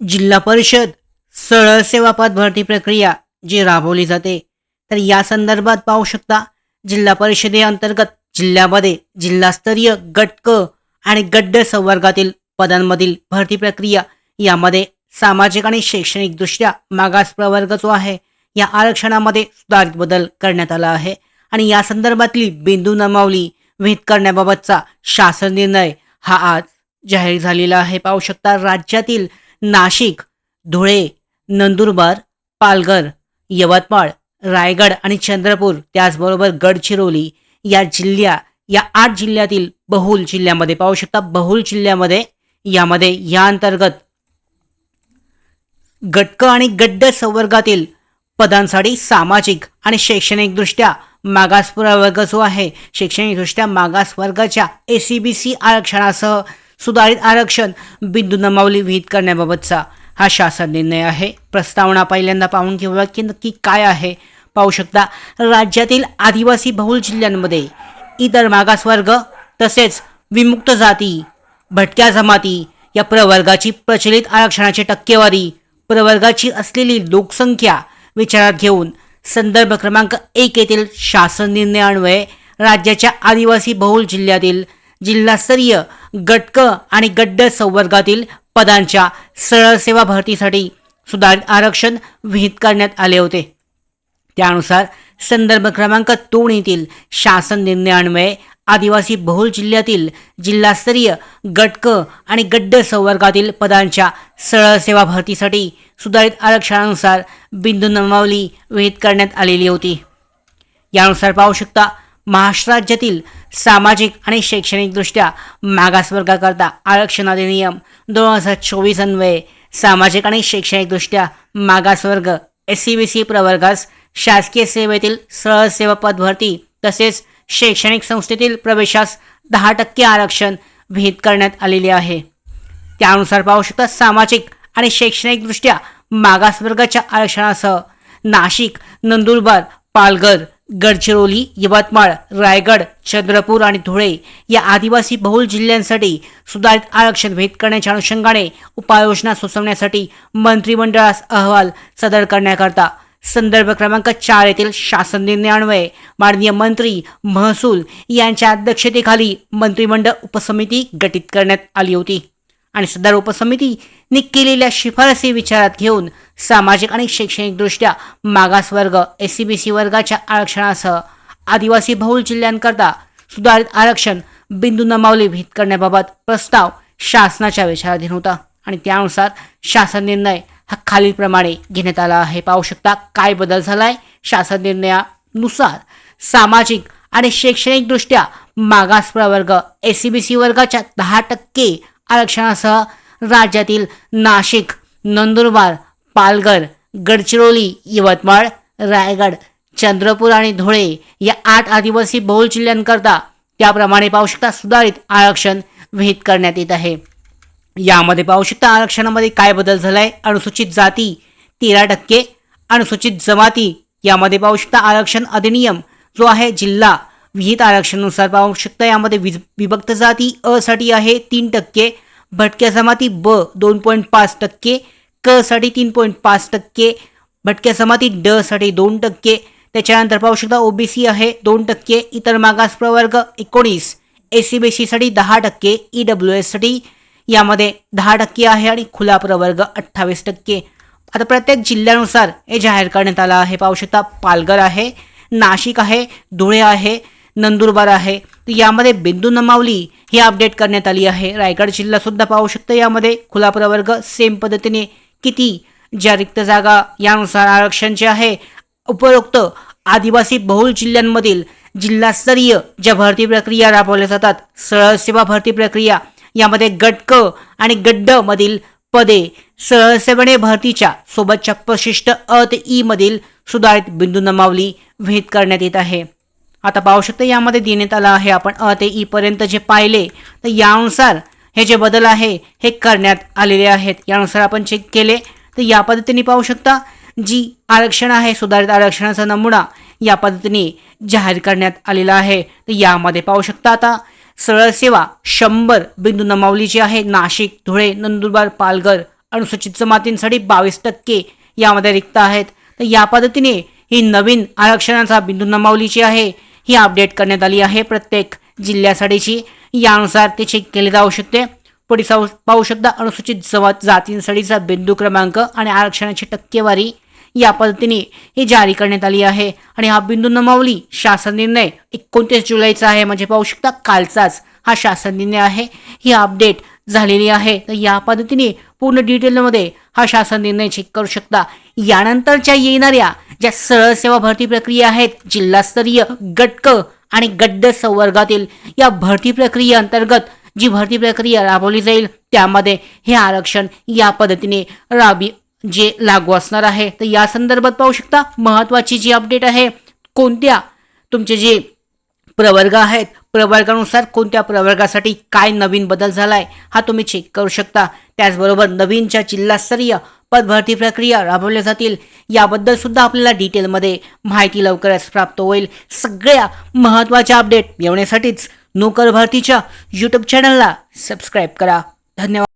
जिल्हा परिषद सरळ सेवा पद भरती प्रक्रिया जी राबवली जाते तर या संदर्भात पाहू शकता जिल्हा परिषदेअंतर्गत जिल्ह्यामध्ये जिल्हास्तरीय गटक आणि गड्ड संवर्गातील पदांमधील भरती प्रक्रिया यामध्ये सामाजिक आणि शैक्षणिकदृष्ट्या मागास प्रवर्ग जो आहे या आरक्षणामध्ये सुधारित बदल करण्यात आला आहे. आणि या संदर्भातली बिंदू नमावली विहित करण्याबाबतचा शासन निर्णय हा आज जाहीर झालेला आहे. पाहू शकता राज्यातील नाशिक धुळे नंदुरबार पालघर यवतमाळ रायगड आणि चंद्रपूर त्याचबरोबर गडचिरोली या जिल्ह्या या आठ जिल्ह्यातील बहुल जिल्ह्यामध्ये पाहू शकता. बहुल जिल्ह्यामध्ये यामध्ये या अंतर्गत गटक आणि गड्ड संवर्गातील पदांसाठी सामाजिक आणि शैक्षणिकदृष्ट्या मागासपुरा वर्ग जो आहे शैक्षणिकदृष्ट्या मागास वर्गाच्या ए सी बी सी आरक्षणासह सुधारित आरक्षण बिंदू नमावली विहित करण्याबाबतचा हा शासन निर्णय आहे. प्रस्तावना पहिल्यांदा पाहून घेऊया की नक्की काय आहे. पाहू शकता राज्यातील आदिवासी बहुल जिल्ह्यांमध्ये इतर मागासवर्ग तसेच विमुक्त जाती भटक्या जमाती या प्रवर्गाची प्रचलित आरक्षणाची टक्केवारी प्रवर्गाची असलेली लोकसंख्या विचारात घेऊन संदर्भ क्रमांक एक येथील शासन निर्णयान्वये राज्याच्या आदिवासी बहुल जिल्ह्यातील जिल्हास्तरीय गटक आणि गड्ड संवर्गातील पदांच्या सरळ सेवा भरतीसाठी सुधारित आरक्षण विहित करण्यात आले होते. त्यानुसार संदर्भ क्रमांक दोन येथील शासन निर्णयान्वये आदिवासी बहुल जिल्ह्यातील जिल्हास्तरीय गटक आणि गड्ड संवर्गातील पदांच्या सरळ सेवा भरतीसाठी सुधारित आरक्षणानुसार बिंदू नमावली विहित करण्यात आलेली होती. यानुसार पाहू शकता महाराष्ट्र राज्यातील सामाजिक आणि शैक्षणिकदृष्ट्या मागासवर्गाकरता आरक्षण अधिनियम दोन हजार चोवीस अन्वये सामाजिक आणि शैक्षणिकदृष्ट्या मागासवर्ग एस सी बी सी प्रवर्गास शासकीय सेवेतील सरळ सेवा पद भरती तसेच शैक्षणिक संस्थेतील प्रवेशास दहा टक्के आरक्षण विहित करण्यात आलेले आहे. त्यानुसार पाहू शकता सामाजिक आणि शैक्षणिकदृष्ट्या मागासवर्गाच्या आरक्षणासह नाशिक नंदुरबार पालघर गडचिरोली यवतमाळ रायगड चंद्रपूर आणि धुळे या आदिवासी बहुल जिल्ह्यांसाठी सुधारित आरक्षण भेद करण्याच्या अनुषंगाने उपाययोजना सुचवण्यासाठी मंत्रिमंडळास अहवाल सादर करण्याकरता. संदर्भ क्रमांक चार येथील शासन निर्णयान्वये माननीय मंत्री महसूल यांच्या अध्यक्षतेखाली मंत्रिमंडळ उपसमिती गठीत करण्यात आली होती. आणि सदर उपसमितीने केलेल्या शिफारसी विचारात घेऊन सामाजिक आणि शैक्षणिकदृष्ट्या मागासवर्ग एस सी बी सी वर्गाच्या आरक्षणासह आदिवासी बहुल जिल्ह्यांकरता सुधारित आरक्षण बिंदू नमावली विहित करण्याबाबत प्रस्ताव शासनाच्या विचाराधीन होता. आणि त्यानुसार शासन निर्णय हा खालीलप्रमाणे घेण्यात आला आहे. पाहू शकता काय बदल झालाय शासन निर्णयानुसार. सामाजिक आणि शैक्षणिकदृष्ट्या मागास प्रवर्ग एस सी बी सी वर्गाच्या दहा टक्के आरक्षणासह राज्यातील नाशिक नंदुरबार पालघर गडचिरोली यवतमाळ रायगड चंद्रपूर आणि धुळे या आठ आदिवासी बहुल जिल्ह्यांकरता त्याप्रमाणे पाहू शकता सुधारित आरक्षण विहित करण्यात येत आहे. यामध्ये पाहू शकता आरक्षणामध्ये काय बदल झालाय? अनुसूचित जाती तेरा टक्के अनुसूचित जमाती यामध्ये पाहू शकता आरक्षण अधिनियम जो आहे जिल्हा विहित आरक्षणानुसार पाहू शकता यामध्ये विज विभक्त जाती अ साठी आहे तीन टक्के भटक्या जमाती ब दोन पॉईंट पाच टक्के क साठी तीन पॉईंट पाच टक्के भटक्या जमाती ड साठी दोन टक्के त्याच्यानंतर पाहू शकता ओबीसी आहे दोन टक्के इतर मागास प्रवर्ग एकोणीस एस सी बी सीसाठी दहा टक्के ई डब्ल्यू एससाठी यामध्ये दहा टक्के आहे आणि खुला प्रवर्ग अठ्ठावीस टक्के. आता प्रत्येक जिल्ह्यानुसार हे जाहीर करण्यात आलं आहे. पाहू शकता पालघर आहे नाशिक आहे धुळे आहे नंदुरबार आहे. तर यामध्ये बिंदू नमावली ही अपडेट करण्यात आली आहे. रायगड जिल्हासुद्धा पाहू शकतो यामध्ये. खुला प्रवर्ग सेम पद्धतीने किती ज्या रिक्त जागा यानुसार आरक्षण जे आहे. उपरोक्त आदिवासी बहुल जिल्ह्यांमधील जिल्हास्तरीय ज्या भरती प्रक्रिया राबवल्या जातात सरळ सेवा भरती प्रक्रिया यामध्ये गटक आणि गड्ड मधील पदे सरळसेवणे भरतीच्या सोबतच्या प्रशिष्ट अ ई मधील सुधारित बिंदू नमावली विहित करण्यात येत आहे. आता पाहू शकता यामध्ये देण्यात आलं आहे. आपण अ ते ई पर्यंत जे पाहिले तर यानुसार हे जे बदल आहे हे करण्यात आलेले आहेत. यानुसार आपण चेक केले तर या पद्धतीने पाहू शकता जी आरक्षण आहे सुधारित आरक्षणाचा नमुना या पद्धतीने जाहीर करण्यात आलेला आहे. तर यामध्ये पाहू शकता आता सरळ सेवा शंभर बिंदू नमावली जी आहे नाशिक धुळे नंदुरबार पालघर अनुसूचित जमातींसाठी बावीस टक्के यामध्ये रिक्त आहेत. तर या पद्धतीने ही नवीन आरक्षणाचा बिंदू नमावलीची आहे ही अपडेट करण्यात आली आहे. प्रत्येक जिल्ह्यासाठीची यानुसार ते चेक केले जाऊ शकते. पुढे पाहू शकता अनुसूचित जमात जातींसाठीचा बिंदू क्रमांक आणि आरक्षणाची टक्केवारी या पद्धतीने ही जारी करण्यात आली आहे. आणि हा बिंदू नमावली शासन निर्णय एकोणतीस जुलैचा आहे. म्हणजे पाहू शकता कालचाच हा शासन निर्णय आहे. ही अपडेट झालेली आहे. तर या पद्धतीने पूर्ण डिटेलमध्ये हा शासन निर्णय चेक करू शकता. यानंतरच्या येणाऱ्या ज्या सरळ सेवा भरती प्रक्रिया आहेत जिल्हास्तरीय गटक आणि गड्ड संवर्गातील या भरती प्रक्रियेअंतर्गत जी भरती प्रक्रिया राबवली जाईल त्यामध्ये हे आरक्षण या पद्धतीने राबी जे लागू असणार आहे. तर या संदर्भात पाहू शकता महत्त्वाची जी अपडेट आहे कोणत्या तुमचे जे प्रवर्ग आहेत प्रवर्गानुसार कोणत्या प्रवर्गासाठी काय नवीन बदल झालाय हा तुम्ही चेक करू शकता. त्याचबरोबर नवीनच्या जिल्हास्तरीय पदभरती प्रक्रिया राबवल्या जातील याबद्दल सुद्धा आपल्याला डिटेलमध्ये माहिती लवकरच प्राप्त होईल. सगळ्या महत्त्वाच्या अपडेट मिळवण्यासाठीच नोकर भरतीच्या यूट्यूब चॅनलला सबस्क्राईब करा. धन्यवाद.